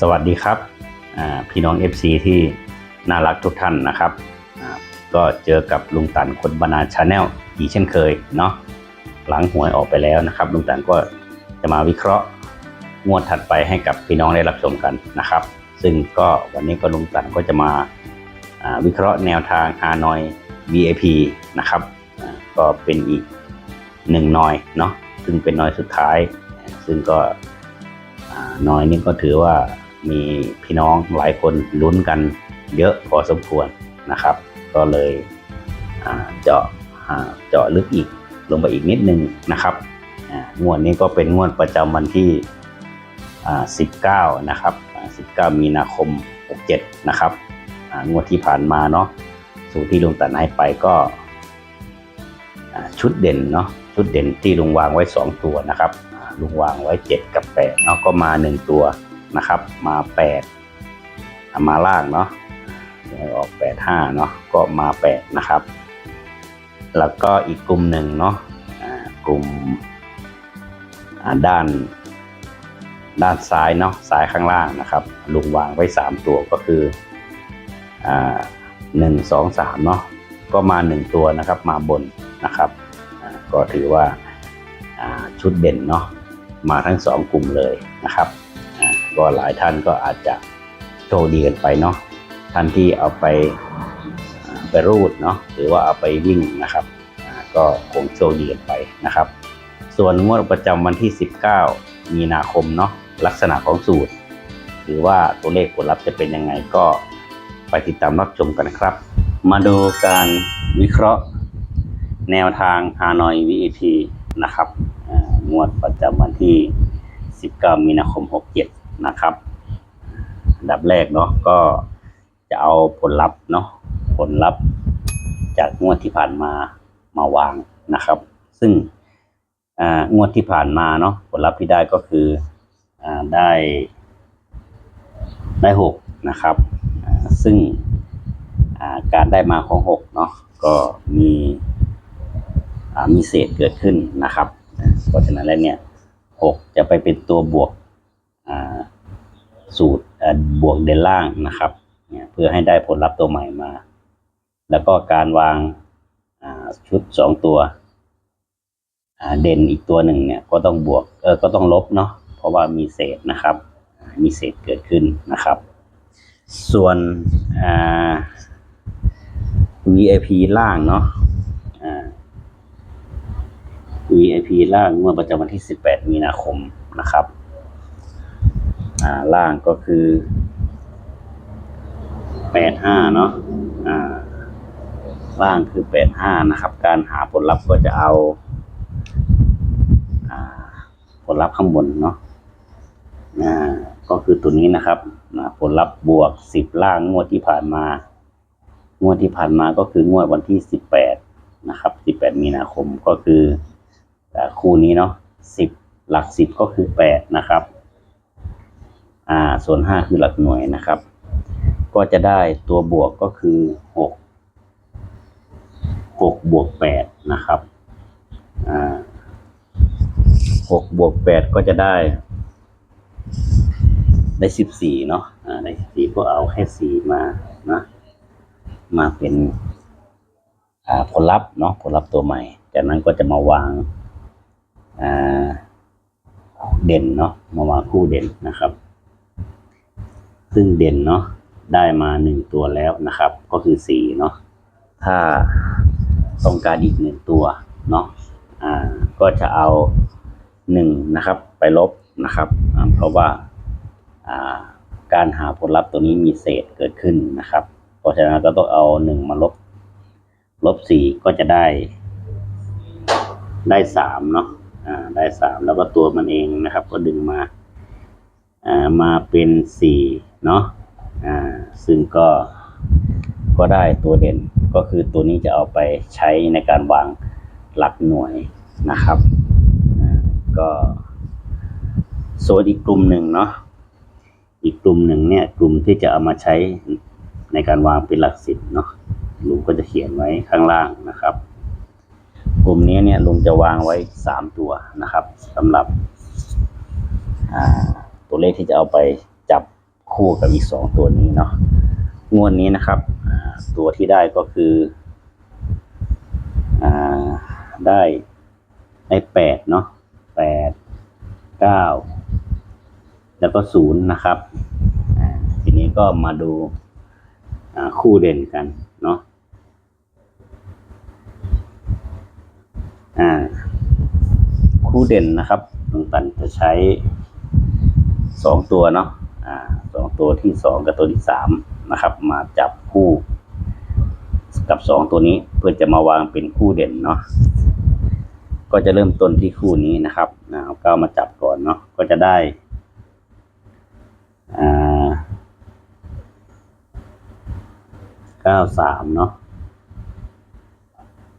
สวัสดีครับพี่น้อง FC ที่น่ารักทุกท่านนะครับ ก็เจอกับลุงตันคนบรรณาชาแนลอีกเช่นเคยเนาะหลังหวยออกไปแล้วนะครับ ลุงตันก็จะมาวิเคราะห์งวดถัดไปให้กับพี่น้องได้รับชมกันนะครับ ซึ่งก็วันนี้ก็ลุงตันก็จะมาวิเคราะห์แนวทางฮานอย VIP นะครับก็เป็นอีกหนึ่งนอยเนาะซึ่งเป็นนอยสุดท้าย ซึ่งก็นอยนี่ก็ถือว่า มีพี่น้องหลายคนลุ้นกันเยอะพอสมควรนะครับ ก็เลยเจาะเจาะลึกอีกลงไปอีกนิดนึงนะครับงวดนี้ก็เป็นงวดประจำวันที่ 19 นะครับ 19 มีนาคม 67 นะครับงวดที่ผ่านมาเนาะสูตรที่ลุงตัดให้ไปก็ชุดเด่นเนาะชุดเด่นที่ลุงวางไว้ 2 ตัวนะครับลุงวางไว้ 7 กับ8เนาะก็มา 1 ตัว นะครับ มา8อ่ามาล่างเนาะให้ออก8 5เนาะก็มา8นะครับ แล้วก็อีกกลุ่มหนึ่งเนาะกลุ่มด้านด้านซ้ายเนาะซ้ายข้างล่างนะครับ ลุงวางไว้ 3 ตัวก็คือหนึ่งสองสามเนาะก็มา 1 ตัวนะครับมาบนนะครับ ก็ถือว่าชุดเด่นเนาะมาทั้งสองกลุ่มเลยนะครับ ก็หลายท่านก็อาจจะโชคดีกันไปเนาะท่านที่เอาไปไปรูดเนาะหรือว่าเอาไปวิ่งนะครับก็คงโชคดีกันไปนะครับ ส่วนงวดประจำวันที่ 19 มีนาคมเนาะลักษณะของสูตร หรือว่าตัวเลขผลลัพธ์จะเป็นยังไงก็ไปติดตามรับชมกันนะครับ มาดูการวิเคราะห์แนวทางฮานอย VIP นะครับงวดประจำวันที่ 19 มีนาคม 67 นะครับอันดับแรกเนาะก็จะเอาผลลัพธ์เนาะผลลัพธ์จากงวดที่ผ่านมามาวางนะครับ ซึ่งอ่างวดที่ผ่านมาเนาะผลลัพธ์ที่ได้ก็คืออ่าได้ได้หกนะครับซึ่งอ่าการได้มาของหกเนาะก็มีอ่ามีเศษเกิดขึ้นนะครับ เพราะฉะนั้นแล้วเนี่ยหกจะไปเป็นตัวบวก สูตรบวกเด่นล่างนะครับเพื่อให้ได้ผลลัพธ์ตัวใหม่มา แล้วก็การวางชุดสองตัวเด่นอีกตัวหนึ่งเนี่ยก็ต้องบวกเออก็ต้องลบเนาะเพราะว่ามีเศษนะครับ มีเศษเกิดขึ้นนะครับ ส่วน VIP ล่างเนาะอ่า VIP ล่างงวดประจำวันที่ 18 มีนาคมนะครับ อ่าล่างก็คือ85เนาะอ่าล่างคือ85นะครับ การหาผลลัพธ์ก็จะเอาอ่าผลลัพธ์ข้างบนเนาะอ่าก็คือตัวนี้นะครับนะผลลัพธ์บวก10ล่างงวดที่ผ่านมา งวดที่ผ่านมาก็คืองวดวันที่18นะครับ18มีนาคมก็คือคู่นี้เนาะสิบหลักสิบก็คือแปดนะครับ อ่าส่วนห้าคือหลักหน่วยนะครับ ก็จะได้ตัวบวกก็คือหกหกบวกแปดนะครับอ่าหกบวกแปดก็จะได้ ได้สิบสี่เนาะอ่าได้สิบสี่ก็เอาแค่สี่มานะมาเป็นอ่าผลลัพธ์เนาะผลลัพธ์ตัวใหม่ จากนั้นก็จะมาวางอ่าเด่นเนาะมาวางคู่เด่นนะครับ ซึ่งเด่นเนาะได้มาหนึ่งตัวแล้วนะครับ ก็คือสี่เนาะถ้าต้องการอีกหนึ่งตัวเนาะอ่าก็จะเอาหนึ่งนะครับ ไปลบนะครับ เพราะว่าอ่าการหาผลลัพธ์ตัวนี้มีเศษเกิดขึ้นนะครับ เพราะฉะนั้นก็ต้องเอาหนึ่งมาลบ ลบสี่ก็จะได้ ได้สามเนาะอ่าได้สามแล้วก็ตัวมันเองนะครับ ก็ดึงมาอ่ามาเป็นสี่ เนาะอ่าซึ่งก็ก็ได้ตัวเด่นก็คือตัวนี้จะเอาไปใช้ในการวางหลักหน่วยนะครับอ่าก็ส่วนอีกกลุ่มหนึ่งเนาะอีกกลุ่มหนึ่งเนี่ยกลุ่มที่จะเอามาใช้ในการวางเป็นหลักสิบเนาะลุงก็จะเขียนไว้ข้างล่างนะครับ กลุ่มนี้เนี่ยลุงจะวางไว้สามตัวนะครับสำหรับอ่าตัวเลขที่จะเอาไปจับ คู่กับอีกสองตัวนี้เนาะงวดนี้นะครับตัวที่ได้ก็คืออได้ได้แปดเนาะแปดเก้าแล้วก็ศูนย์นะครับทีนี้ก็มาดูาคู่เด่นกันเนาะอ่าคู่เด่นนะครับลุงตันจะใช้สองตัวเนาะอ่า ตัวที่สองกับตัวที่สามนะครับ มาจับคู่ กับสองตัวนี้เพื่อจะมาวางเป็นคู่เด่นเนาะก็จะเริ่มต้นที่คู่นี้นะครับเอาเก้ามาจับก่อนเนาะก็จะได้อ่าเก้าสามเนาะ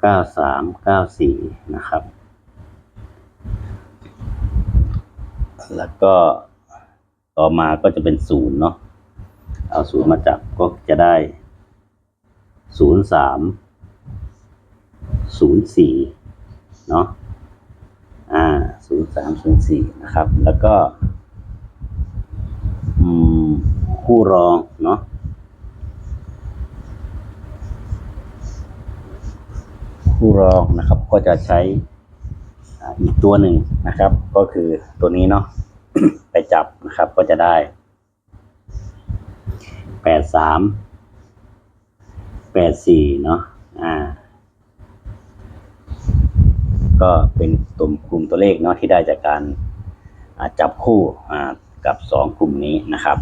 เก้าสามเก้าสี่นะครับ แล้วก็ ต่อมาก็จะเป็นศูนย์เนาะเอาศูนย์มาจับก็จะได้ศูนย์สามศูนย์สี่เนาะอ่าศูนย์สามศูนย์สี่นะครับ แล้วก็คู่รองเนาะคู่รองนะครับก็จะใช้อีกตัวหนึ่งนะครับ ก็คือตัวนี้เนาะไปจับ นะครับ ก็จะได้แปดสามแปดสี่เนาะอ่า ก็เป็นตัวกลุ่มตัวเลขเนาะที่ได้จากการจับคู่อ่ากับสองกลุ่มนี้นะครับ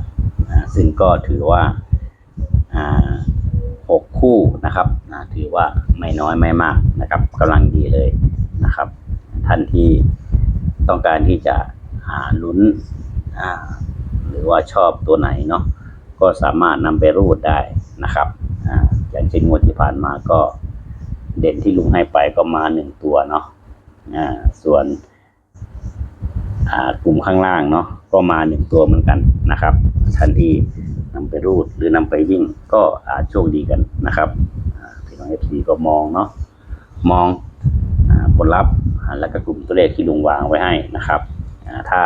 อ่าซึ่งก็ถือว่าอ่าหกคู่นะครับอ่าถือว่าไม่น้อยไม่มากนะครับกำลังดีเลยนะครับ ท่านที่ต้องการที่จะหาลุ้น หรือว่าชอบตัวไหนเนาะก็สามารถนำไปรูดได้นะครับออย่างเช่นงวดที่ผ่านมาก็เด่นที่ลุงให้ไปก็มาหนึ่งตัวเนาะส่วนกลุ่มข้างล่างเนาะก็มาหนึ่งตัวเหมือนกันนะครับ ท่านที่นำไปรูดหรือนำไปวิ่งก็อาจโชคดีกันนะครับพี่น้องเอฟซีก็มองเนาะมองผลลัพธ์และก็กลุ่มตัวเลขที่ลุงวางไว้ให้นะครับถ้า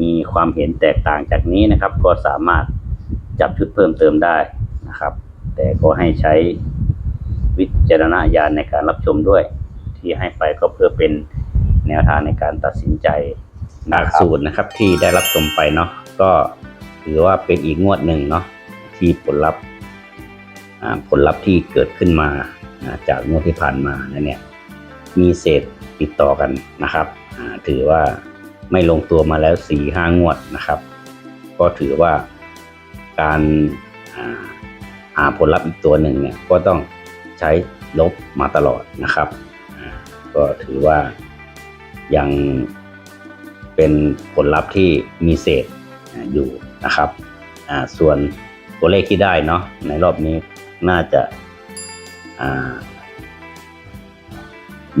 มีความเห็นแตกต่างจากนี้นะครับ ก็สามารถจับชุดเพิ่มเติมได้นะครับ แต่ก็ให้ใช้วิจารณญาณในการรับชมด้วย ที่ให้ไปก็เพื่อเป็นแนวทางในการตัดสินใจหลักสูตรนะครับ ที่ได้รับชมไปเนาะก็ถือว่าเป็นอีกงวดหนึ่งเนาะที่ผลลัพธ์ผลลัพธ์ที่เกิดขึ้นมาจากงวดที่ผ่านมาเนี่ยมีเศษติดต่อกันนะครับถือว่า ไม่ลงตัวมาแล้วสี่ห้างวดนะครับ ก็ถือว่าการหาผลลัพธ์อีกตัวหนึ่งเนี่ยก็ต้องใช้ลบมาตลอดนะครับ ก็ถือว่ายังเป็นผลลัพธ์ที่มีเศษอยู่นะครับ ส่วนตัวเลขที่ได้เนาะในรอบนี้น่าจะ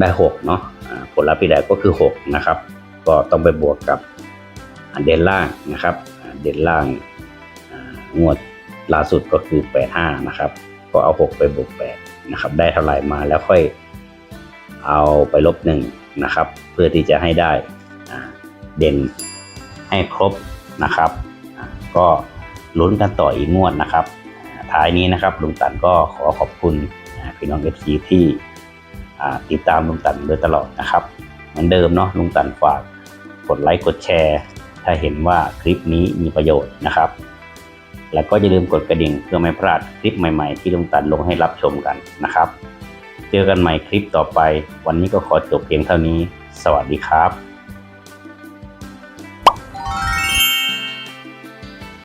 ได้หกเนาะผลลัพธ์ที่ได้ก็คือหกนะครับ ก็ต้องไปบวกกับเด่นล่างนะครับ เด่นล่างงวดล่าสุดก็คือแปดห้านะครับ ก็เอาหกไปบวกแปดนะครับ ได้เท่าไหร่มาแล้วค่อยเอาไปลบหนึ่งนะครับ เพื่อที่จะให้ได้เด่นให้ครบนะครับ ก็ลุ้นกันต่ออีกงวดนะครับ ท้ายนี้นะครับลุงตันก็ขอขอบคุณพี่น้องเอฟซีที่ติดตามลุงตันโดยตลอดนะครับ เหมือนเดิมเนาะลุงตันฝากกดไลค์กดแชร์ ถ้าเห็นว่าคลิปนี้มีประโยชน์นะครับ แล้วก็อย่าลืมกดกระดิ่งเพื่อไม่พลาดคลิปใหม่ๆ ที่ลุงตันลงให้รับชมกันนะครับ เจอกันใหม่คลิปต่อไป วันนี้ก็ขอจบเพียงเท่านี้ สวัสดีครับ